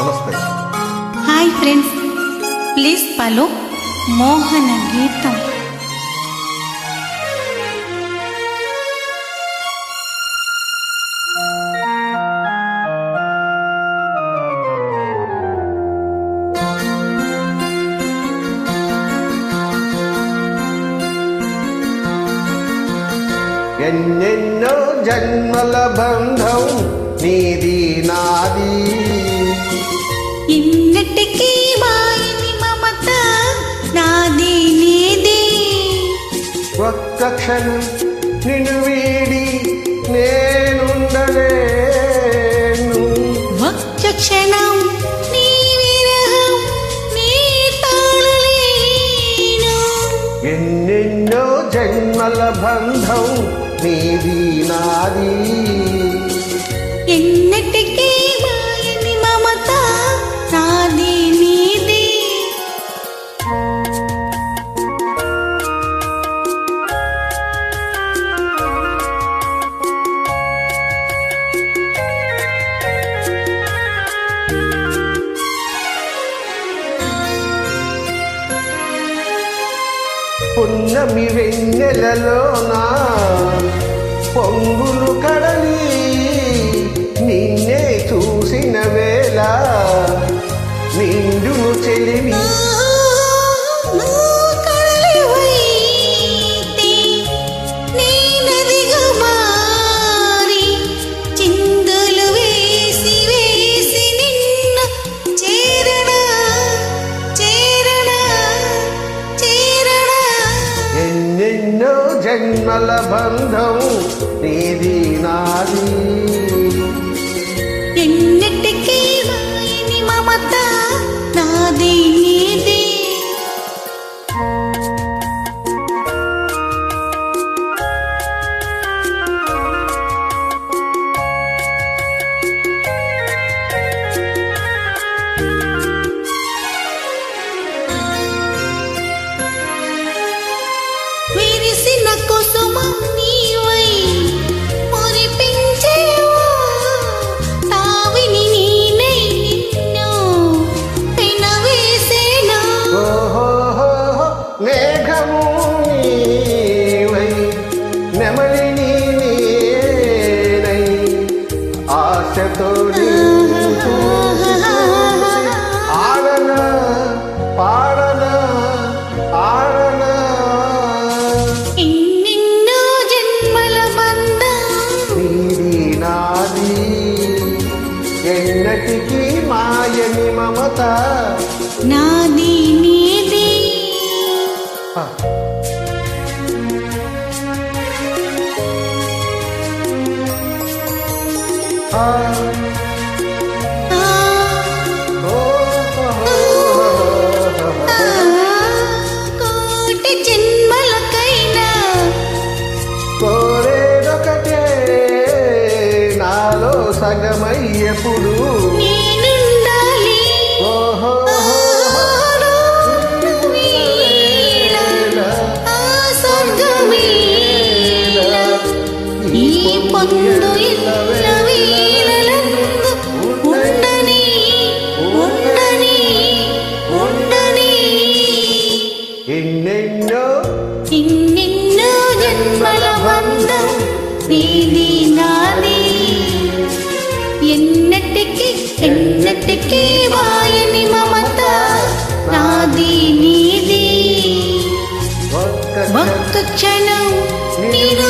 నమస్తే hi friends please follow Mohana Geetham. ఎన్నెన్నో జన్మల బంధం నీది నాది. ఇన్నటికీ మాయని మమత నాది నీది. ఒక్క క్షణం నిన్ను వీడి నేనుండలేను. ఒక్క క్షణం నీ విరహం నీ తాళలేను ఎన్నెన్నో జన్మల బంధం నీది నాది. పున్నమి వెన్నెలలోన పొంగులు కడలి నిన్నే చూసిన వేళ నిండును చెలిమి. జన్మల బంధం నీది నాది. ఎన్నిటికీ మమత నాది. మేఘము నీవై నెమలిని నేనై ఆశతో ఆడన పాడన ఆడన. ఎన్నెన్నో జన్మల బంధం. నీది నాది ఎన్నటికీ మాయని మమత. నాది నీది కోటి జన్మలకైనా. కోరేదొకటే నాలో సగమయ్యప్పుడు. ఎన్నెన్నో ఇన్నెన్నో జన్మల బంధం నీది నాది ఎన్నటికి ఎన్నటికి వాయని మమత నాది నీది ఒక్క క్షణం నేను